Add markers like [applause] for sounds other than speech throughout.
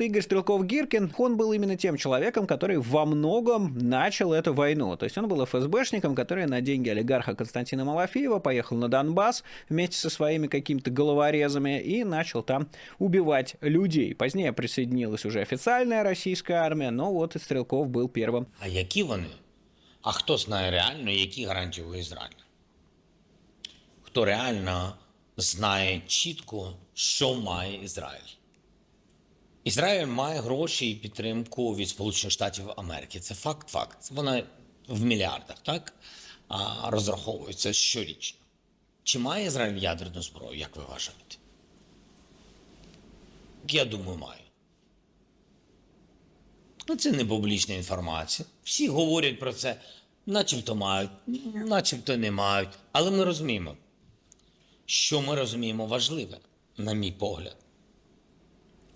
Игорь Стрелков-Гиркин, он был именно тем человеком, который во многом начал эту войну. То есть он был ФСБшником, который на деньги олигарха Константина Малафеева поехал на Донбасс вместе со своими какими-то головорезами и начал там убивать людей. Позднее присоединилась уже официальная российская армия, но вот и Стрелков был первым. А які вони? А хто знає реально, які гарантії у Ізраїля? Хто реально знає чітко, що має Ізраїль? Ізраїль має гроші і підтримку від Сполучених Штатів Америки. Це факт, факт. Вона в мільярдах, так? А, розраховується щорічно. Чи має Ізраїль ядерну зброю, як ви вважаєте? Я думаю, має. Ну, це не публічна інформація. Всі говорять про це, начебто мають, начебто не мають. Але ми розуміємо, що ми розуміємо важливе, на мій погляд.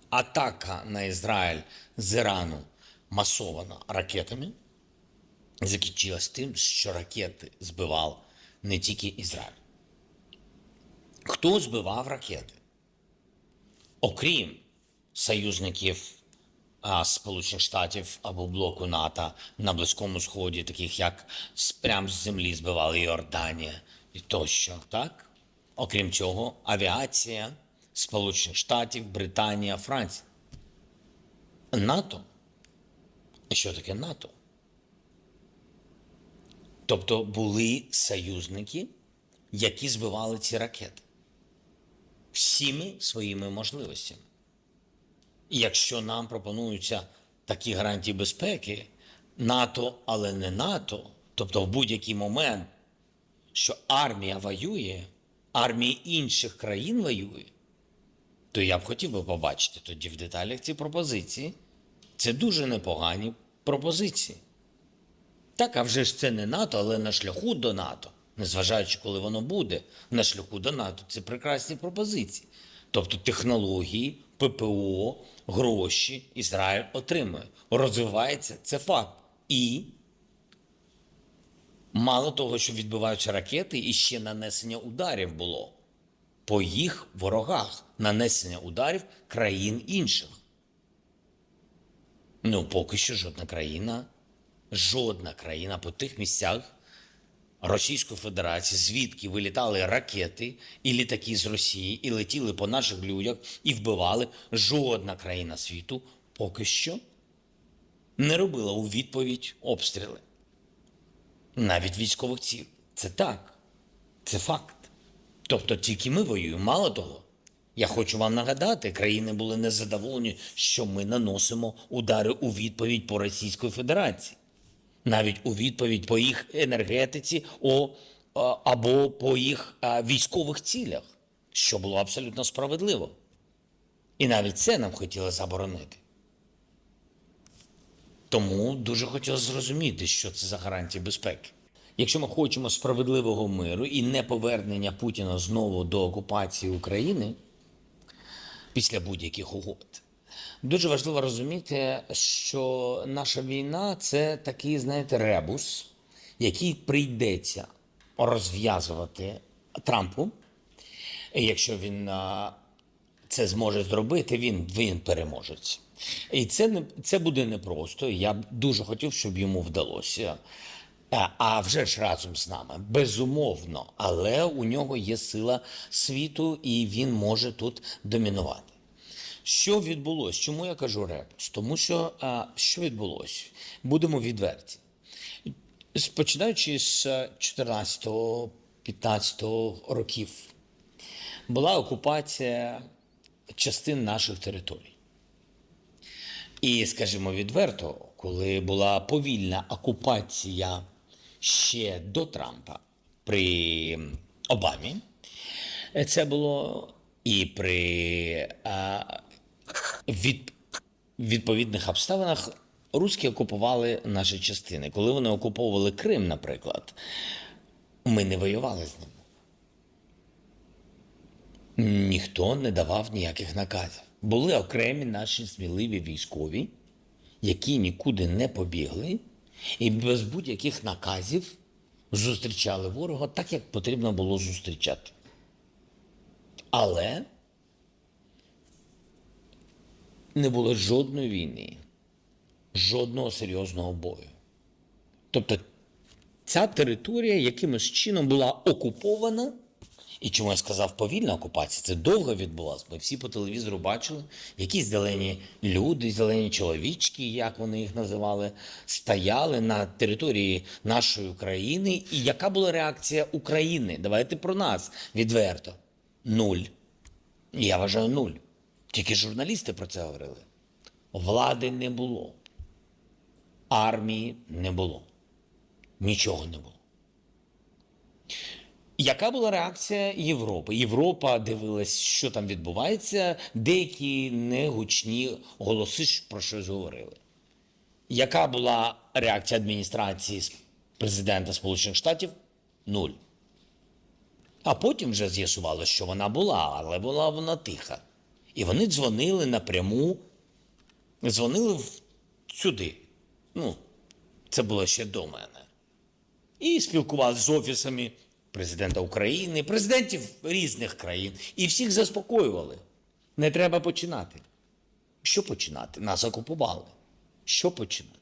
Атака на Ізраїль з Ірану масована ракетами закінчилась тим, що ракети збивав не тільки Ізраїль. Хто збивав ракети? Окрім союзників а, Сполучених Штатів або блоку НАТО на Близькому Сході, таких як прям з землі збивали Йорданія і тощо, так? Окрім цього, авіація Сполучених Штатів, Британія, Франція. НАТО. Що таке НАТО? Тобто були союзники, які збивали ці ракети всіми своїми можливостями. І якщо нам пропонуються такі гарантії безпеки, НАТО, але не НАТО, тобто в будь-який момент, що армія воює, армії інших країн воює, то я б хотів би побачити тоді в деталях ці пропозиції. Це дуже непогані пропозиції. Так, а вже ж це не НАТО, але на шляху до НАТО, незважаючи, коли воно буде, на шляху до НАТО, це прекрасні пропозиції. Тобто технології, ППО, гроші Ізраїль отримує. Розвивається, це факт. І мало того, що відбиваються ракети, і ще нанесення ударів було по їх ворогах, нанесення ударів країн інших. Ну, поки що жодна країна, жодна країна по тих місцях Російської Федерації, звідки вилітали ракети і літаки з Росії, і летіли по наших людях, і вбивали, жодна країна світу поки що не робила у відповідь обстріли. Навіть військових ціль. Це так. Це факт. Тобто тільки ми воюємо. Мало того, я хочу вам нагадати, країни були незадоволені, що ми наносимо удари у відповідь по Російської Федерації, навіть у відповідь по їх енергетиці або по їх військових цілях, що було абсолютно справедливо. І навіть це нам хотіли заборонити. Тому дуже хотілося зрозуміти, що це за гарантії безпеки. Якщо ми хочемо справедливого миру і не повернення Путіна знову до окупації України після будь-яких угод, дуже важливо розуміти, що наша війна це такий, знаєте, ребус, який прийдеться розв'язувати Трампу, якщо він це зможе зробити, він, він переможець. І це не це буде непросто. Я б дуже хотів, щоб йому вдалося. А, вже ж разом з нами, безумовно, але у нього є сила світу, і він може тут домінувати. Що відбулося? Чому я кажу репус? Тому що а, що відбулося? Будемо відверті. Починаючи з 14-15 років, була окупація частин наших територій. І, скажімо відверто, коли була повільна окупація ще до Трампа при Обамі, це було і при а, від, відповідних обставинах русські окупували наші частини. Коли вони окуповували Крим, наприклад, ми не воювали з ними. Ніхто не давав ніяких наказів. Були окремі наші сміливі військові, які нікуди не побігли, і без будь-яких наказів зустрічали ворога так, як потрібно було зустрічати. Але не було жодної війни, жодного серйозного бою. Тобто ця територія якимось чином була окупована. І чому я сказав повільна окупація? Це довго відбулося. Ми всі по телевізору бачили, якісь зелені люди, зелені чоловічки, як вони їх називали, стояли на території нашої країни. І яка була реакція України? Давайте про нас відверто. Нуль. Я вважаю нуль. Тільки журналісти про це говорили. Влади не було, армії не було, нічого не було. Яка була реакція Європи? Європа дивилась, що там відбувається, деякі негучні голоси про щось говорили. Яка була реакція адміністрації президента Сполучених Штатів? Нуль. А потім вже з'ясувало, що вона була, але була вона тиха. І вони дзвонили напряму, дзвонили сюди. Ну, це було ще до мене і спілкувалися з офісами президента України, президентів різних країн, і всіх заспокоювали. Не треба починати. Що починати? Нас окупували. Що починати?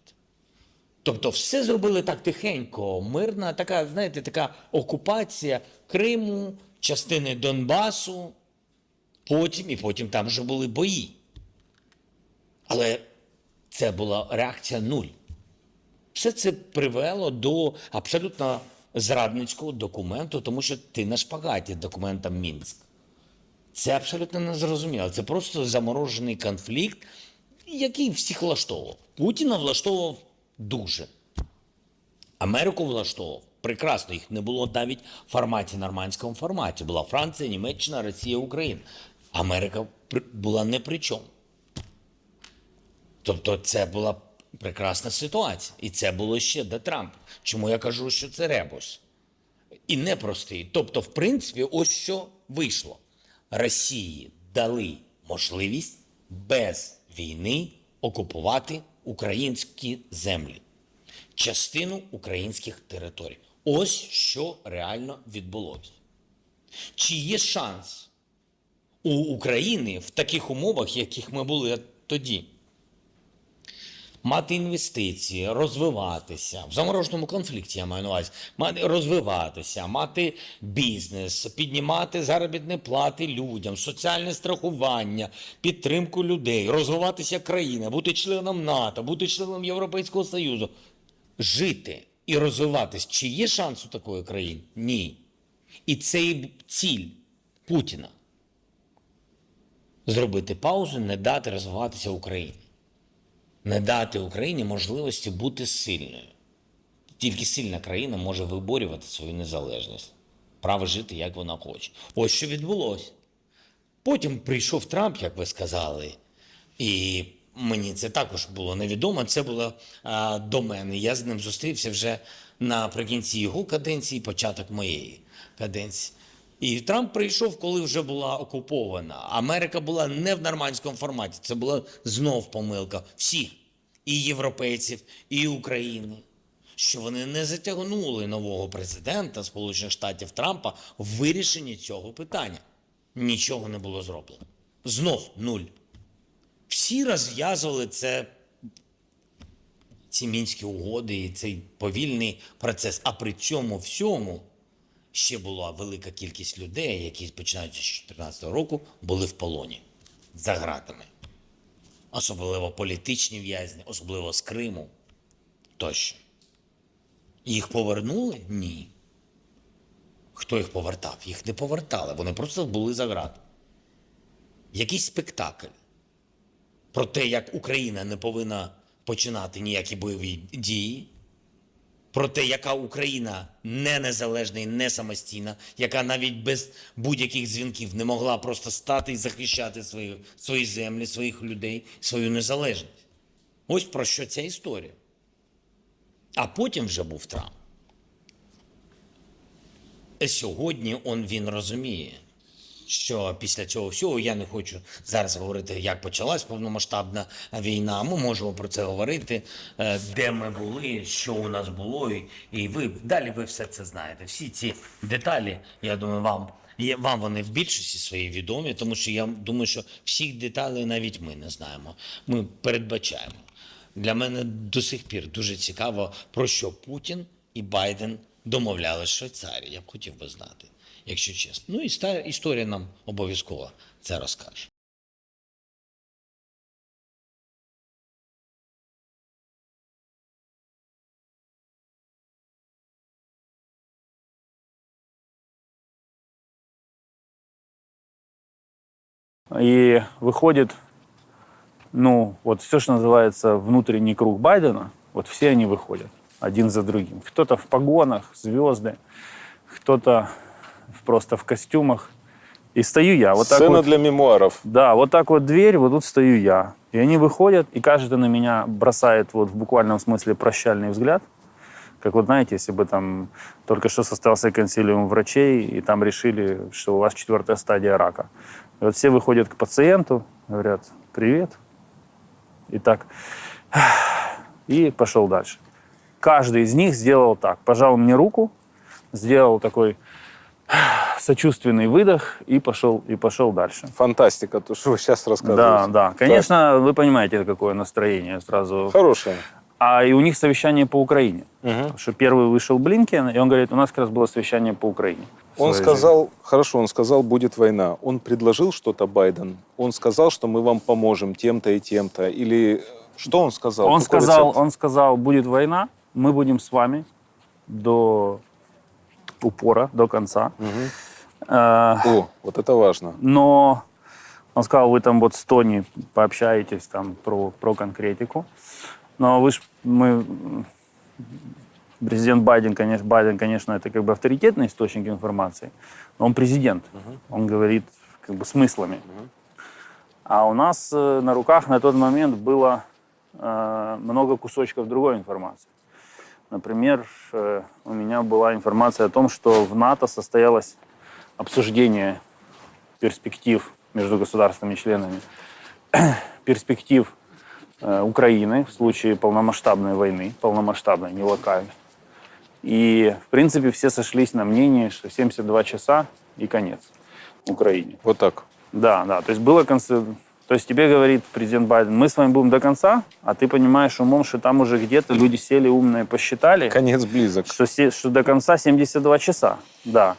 Тобто все зробили так тихенько, мирна, така, знаєте, така окупація Криму, частини Донбасу, потім і потім там вже були бої. Але це була реакція нуль. Все це привело до абсолютно зрадницького документу, тому що ти на шпагаті документом Мінськ. Це абсолютно незрозуміло. Це просто заморожений конфлікт, який всіх влаштовував. Путіна влаштовував дуже. Америку влаштовував прекрасно. Їх не було навіть в форматі нормандському форматі. Була Франція, Німеччина, Росія, Україна. Америка була не при чому. Тобто це була прекрасна ситуація. І це було ще до Трампа. Чому я кажу, що це ребус? І непростий. Тобто, в принципі, ось що вийшло. Росії дали можливість без війни окупувати українські землі, частину українських територій. Ось що реально відбулося. Чи є шанс у України в таких умовах, яких ми були тоді? Мати інвестиції, розвиватися в замороженому конфлікті. Я маю на увазі розвиватися, мати бізнес, піднімати заробітні плати людям, соціальне страхування, підтримку людей, розвиватися країна, бути членом НАТО, бути членом Європейського Союзу, жити і розвиватись. Чи є шанс у такої країни? Ні. І це і ціль Путіна зробити паузу, не дати розвиватися Україні не дати Україні можливості бути сильною. Тільки сильна країна може виборювати свою незалежність, право жити, як вона хоче. Ось що відбулося. Потім прийшов Трамп, як ви сказали, і мені це також було невідомо. Це було а, до мене. Я з ним зустрівся вже наприкінці його каденції, початок моєї каденції. І Трамп прийшов, коли вже була окупована. Америка була не в нормандському форматі. Це була знов помилка всіх і європейців, і України. Що вони не затягнули нового президента Сполучених Штатів Трампа в вирішенні цього питання. Нічого не було зроблено. Знов нуль. Всі розв'язували це, ці мінські угоди і цей повільний процес. А при цьому всьому ще була велика кількість людей, які починаючи з 2014 року були в полоні за ґратами. Особливо політичні в'язні, особливо з Криму тощо. Їх повернули? Ні. Хто їх повертав? Їх не повертали, вони просто були за ґратами. Якийсь спектакль про те, як Україна не повинна починати ніякі бойові дії, про те, яка Україна не незалежна і не самостійна, яка навіть без будь-яких дзвінків не могла просто стати і захищати свої, свої землі, своїх людей, свою незалежність. Ось про що ця історія. А потім вже був Трамп. Сьогодні он він розуміє, що після цього всього я не хочу зараз говорити, як почалась повномасштабна війна. Ми можемо про це говорити, е, де ми були, що у нас було, і, ви далі ви все це знаєте. Всі ці деталі, я думаю, вам Є, вам вони в більшості своїй відомі, тому що я думаю, що всіх деталей навіть ми не знаємо. Ми передбачаємо. Для мене до сих пір дуже цікаво, про що Путін і Байден домовлялись в Швейцарії. Я б хотів би знати, якщо чесно. Ну і ста- історія нам обов'язково це розкаже. И выходит, ну, вот все, что называется внутренний круг Байдена, вот все они выходят Один за другим. Кто-то в погонах, звезды, кто-то в- просто в костюмах. И стою я. Вот так Сцена вот, для мемуаров. Да, вот так вот дверь, вот тут стою я. И они выходят, и каждый на меня бросает вот в буквальном смысле прощальный взгляд. Как вот знаете, если бы там только что состоялся консилиум врачей, и там решили, что у вас четвертая стадия рака. И вот все выходят к пациенту, говорят, привет. И так, [sighs] и пошел дальше. Каждый из них сделал так. Пожал мне руку, сделал такой сочувственный выдох и пошел, и пошел дальше. Фантастика, то, что вы сейчас Да, рассказываете. да. Конечно, вы понимаете, какое настроение сразу. Хорошее. А и у них совещание по Украине. Потому что первый вышел Блинкен, и он говорит, у нас как раз было совещание по Украине. Он сказал, хорошо, он сказал, будет война. Он предложил что-то Байден? Он сказал, что мы вам поможем тем-то и тем-то? Или что он сказал? Он Какой сказал, рецепт? он сказал, будет война, мы будем с вами до упора, до конца. Мгм. Э, О, вот это важно. но он сказал, вы там вот с Тони пообщаетесь там про, про конкретику. Но вы ж, мы, президент Байден, конечно, Байден, конечно, это как бы авторитетный источник информации, но он президент, он говорит как бы смыслами. А у нас э, на руках на тот момент было э, много кусочков другой информации. Например, э, у меня была информация о том, что в НАТО состоялось обсуждение перспектив между государствами-членами, [clears throat] перспектив э, Украины в случае полномасштабной войны, полномасштабной, не локальной. И, в принципе, все сошлись на мнении, что 72 часа и конец Украине. Вот так. Да, да. То есть было конце- То есть тебе говорит президент Байден, мы с вами будем до конца, а ты понимаешь умом, что там уже где-то люди сели умные, посчитали, Конец близок. что, се- что до конца 72 часа. Да.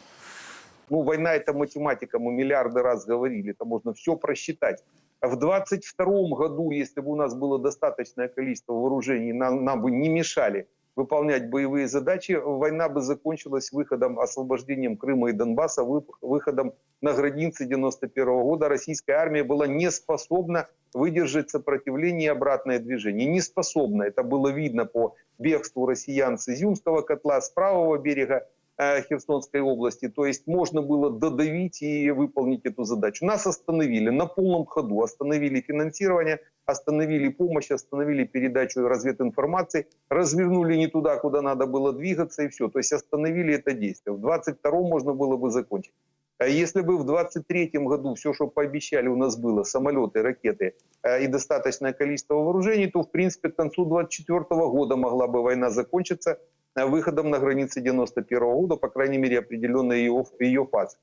Ну, война это математика, мы миллиарды раз говорили, это можно все просчитать. В 22 году, если бы у нас было достаточное количество вооружений, нам, нам бы не мешали выполнять боевые задачи, война бы закончилась выходом, освобождением Крыма и Донбасса, вы- выходом на границы 91 года. Российская армия была не способна выдержать сопротивление и обратное движение. Не способна. Это было видно по бегству россиян с Изюмского котла, с правого берега Херсонской области. То есть можно было додавить и выполнить эту задачу. Нас остановили на полном ходу, остановили финансирование, остановили помощь, остановили передачу развединформации, развернули не туда, куда надо было двигаться и все. То есть остановили это действие. В 22 можно было бы закончить. А Если бы в 23 году все, что пообещали, у нас было, самолеты, ракеты э, и достаточное количество вооружений, то, в принципе, к концу 24 года могла бы война закончиться э, выходом на границы 91 года, по крайней мере, определенной ее, ее фазы.